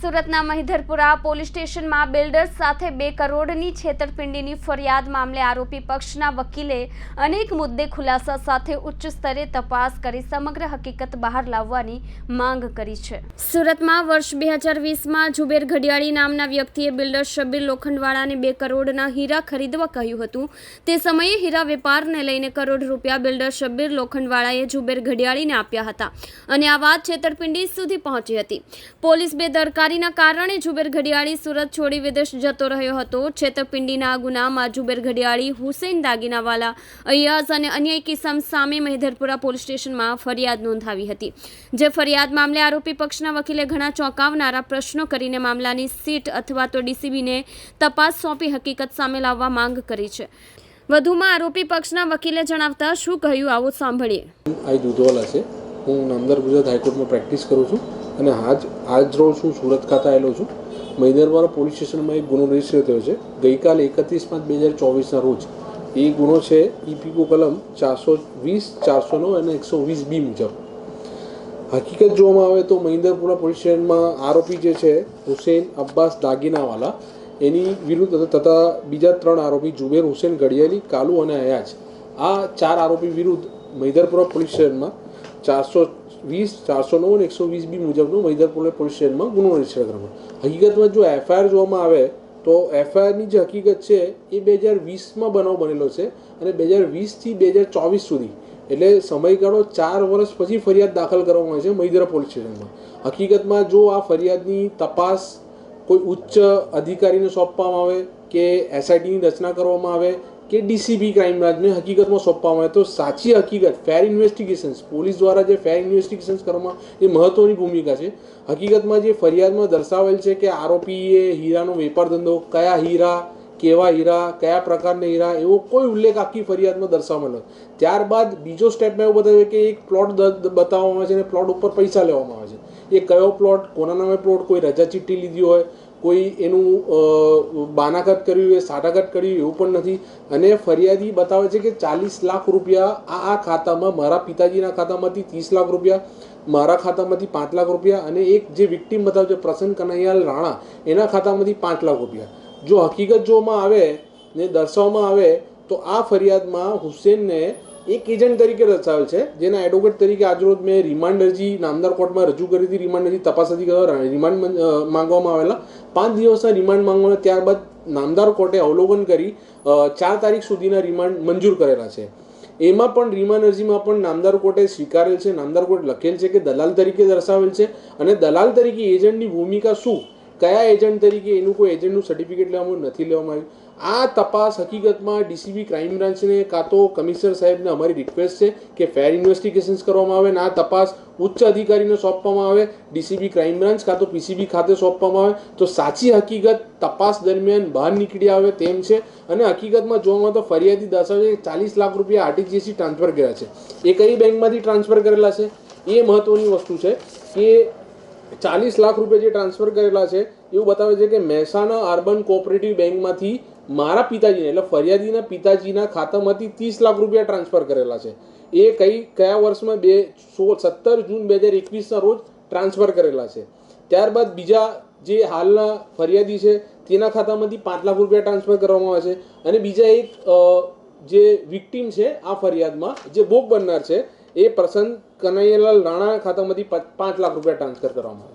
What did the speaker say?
સુરતના મહિધરપુરા પોલીસ સ્ટેશનમાં બિલ્ડર્સ સાથે બે કરોડની છેતરપિંડીની ફરિયાદ મામલે આરોપી પક્ષના વકીલે અનેક મુદ્દે ખુલાસા સાથે ઉચ્ચ સ્તરે તપાસ કરી સમગ્ર હકીકત બહાર લાવવાની માંગ કરી છે. સુરતમાં વર્ષ બે હજાર વીસમાં જુબેર ઘડિયાળી નામના વ્યક્તિએ બિલ્ડર શબીર લોખંડવાળાને બે કરોડના હીરા ખરીદવા કહ્યું હતું. તે સમયે હીરા વેપારને લઈને કરોડ રૂપિયા બિલ્ડર શબીર લોખંડવાળાએ જુબેર ઘડિયાળીને આપ્યા હતા અને આ વાત છેતરપિંડી સુધી પહોંચી હતી. પોલીસ બેદરકારીના કારણે જુબેર ઘડિયાળી સુરત છોડી વિદેશ જતો રહ્યો હતો. છેતરપિંડીના ગુનામાં જુબેર ઘડિયાળી, હુસેન દાગીનાવાલા, અય્યાઝ અને અન્ય એક ઇસમ સામે મહેધરપુરા પોલીસ સ્ટેશનમાં ફરિયાદ નોંધાવી હતી. જે ફરિયાદ મામલે આરોપી પક્ષના વકીલે ઘણા ચોંકાવનારા પ્રશ્નો કરીને મામલાની સીટ અથવા તો ડીસીબીને તપાસ સોંપી હકીકત સામે લાવવા માંગ કરી છે. વધુમાં આરોપી પક્ષના વકીલે જણાવતા શું કહ્યું આવું સાંભળીએ. હું નામદાર ગુજરાત હાઈકોર્ટમાં પ્રેક્ટિસ કરું છું. અને આજ આજ રોજ હું સુરત ખાતે આવેલો છું. મહિદરવાળા પોલીસ સ્ટેશનમાં એક ગુનો રજિસ્ટર થયો છે. ગઈકાલે એકત્રીસ પાંચ બે હજાર ચોવીસના રોજ. એ ગુનો છે ઈપીકો કલમ ચારસો વીસ, ચારસો નવ અને એકસો વીસ બી મુજબ. હકીકત જોવામાં આવે તો મહિન્દરપુરા પોલીસ સ્ટેશનમાં આરોપી જે છે, હુસેન અબ્બાસ દાગીનાવાલા, એની વિરુદ્ધ તથા બીજા ત્રણ આરોપી જુબેર હુસેન ગડિયાલી કાલુ અને અયાજ આ ચાર આરોપી વિરુદ્ધ મહિદરપુરા પોલીસ સ્ટેશનમાં ચારસો વીસ, ચારસો નવ અને એકસો વીસ બી મુજબનો મહિદરપુરા પોલીસ સ્ટેશનમાં ગુનો રજિસ્ટર હકીકતમાં જો એફઆઈઆર જોવામાં આવે, તો એફઆઈઆરની જે હકીકત છે, એ બે હજાર વીસમાં બનાવ બનેલો છે અને બે હજાર વીસથી બે હજાર ચોવીસ સુધી. એટલે સમયગાળો ચાર વર્ષ પછી ફરિયાદ દાખલ કરવામાં આવે છે મહિદરા પોલીસ સ્ટેશનમાં. હકીકતમાં જો આ ફરિયાદની તપાસ કોઈ ઉચ્ચ અધિકારીને સોંપવામાં આવે કે એસઆઈટીની રચના કરવામાં આવે કે ડીસીબી ક્રાઇમ બ્રાન્ચને હકીકતમાં સોંપવામાં આવે તો સાચી હકીકત ફેર ઇન્વેસ્ટિગેશન્સ પોલીસ દ્વારા જે ફેર ઇન્વેસ્ટિગેશન્સ કરવામાં એ મહત્ત્વની ભૂમિકા છે. હકીકતમાં જે ફરિયાદમાં દર્શાવેલ છે કે આરોપીએ હીરાનો વેપાર ધંધો, કયા હીરા, કેવા હીરા, કયા પ્રકારના હીરા, એવો કોઈ ઉલ્લેખ આખી ફરિયાદમાં દર્શાવેલો ત્યારબાદ બીજો સ્ટેપમાં એવું બતાવ્યું કે એક પ્લોટ બતાવવામાં આવે છે અને પ્લોટ ઉપર પૈસા લેવામાં આવે છે. એ કયો પ્લોટ કોના નામે પ્લોટ કોઈ રજા ચિઠ્ઠી લીધી હોય કોઈ એનું બાનાકત કર્યું હોય સાટાકત કર્યું, એવું પણ નથી. અને ફરિયાદી બતાવે છે કે ચાલીસ લાખ રૂપિયા આ આ ખાતામાં, મારા પિતાજીના ખાતામાંથી ત્રીસ લાખ રૂપિયા, મારા ખાતામાંથી પાંચ લાખ રૂપિયા અને એક જે વિક્ટીમ બતાવે છે, પ્રસન્ન કનૈયાલ રાણા, એના ખાતામાંથી પાંચ લાખ રૂપિયા. જો હકીકત જોવામાં આવે ને દર્શાવવામાં આવે, તો આ ફરિયાદમાં હુસેનને એક એજન્ટ તરીકે દર્શાવેલ છે, જેના એડવોકેટ તરીકે આજરોજ મેં રિમાન્ડ અરજી નામદાર કોર્ટમાં રજૂ કરી હતી રિમાન્ડ અરજી તપાસ અધિકારી રિમાન્ડ માંગવામાં આવેલા પાંચ દિવસના રિમાન્ડ માંગવાના ત્યારબાદ નામદાર કોર્ટે અવલોકન કરી ચાર તારીખ સુધીના રિમાન્ડ મંજૂર કરેલા છે. એમાં પણ રિમાન્ડ અરજીમાં પણ નામદાર કોર્ટે સ્વીકારેલ છે, નામદાર કોર્ટ લખેલ છે કે દલાલ તરીકે દર્શાવેલ છે અને દલાલ તરીકે એજન્ટની ભૂમિકા શું? કયા એજન્ટ તરીકે એનું કોઈ એજન્ટનું સર્ટિફિકેટ લેવામાં નથી લેવામાં આવ્યું? આ તપાસ હકીકતમાં ડીસીબી ક્રાઇમ બ્રાન્ચને કાં તો કમિશનર સાહેબને અમારી રિક્વેસ્ટ છે કે ફેર ઇન્વેસ્ટિગેશન્સ કરવામાં આવે અને આ તપાસ ઉચ્ચ અધિકારીને સોંપવામાં આવે, ડીસીબી ક્રાઇમ બ્રાન્ચ કાં તો પીસીબી ખાતે સોંપવામાં આવે, તો સાચી હકીકત તપાસ દરમિયાન બહાર નીકળી આવે તેમ છે. અને હકીકતમાં જોવામાં તો ફરિયાદી દર્શાવે ચાલીસ લાખ રૂપિયા આરટીજીએસથી ટ્રાન્સફર કર્યા છે. એ કઈ બેંકમાંથી ટ્રાન્સફર કરેલા છે? એ મહત્વની વસ્તુ છે કે ચાલીસ લાખ રૂપિયા જે ટ્રાન્સફર કરેલા છે, એવું બતાવે છે કે મહેસાણા અર્બન કોઓપરેટિવ બેંકમાંથી મારા પિતાજીને, એટલે ફરિયાદીના પિતાજીના ખાતામાંથી ત્રીસ લાખ રૂપિયા ટ્રાન્સફર કરેલા છે. એ કઈ, કયા વર્ષમાં? બે સોળ સત્તર જૂન બે હજાર એકવીસના રોજ ટ્રાન્સફર કરેલા છે. ત્યારબાદ બીજા જે હાલના ફરિયાદી છે, તેના ખાતામાંથી પાંચ લાખ રૂપિયા ટ્રાન્સફર કરવામાં આવે છે. અને બીજા એક જે વિક્ટીમ છે, આ ફરિયાદમાં જે ભોગ બનનાર છે, એ પ્રસન્ન કનૈયાલાલ રાણા ખાતામાંથી પાંચ લાખ રૂપિયા ટ્રાન્સફર કરવામાં આવે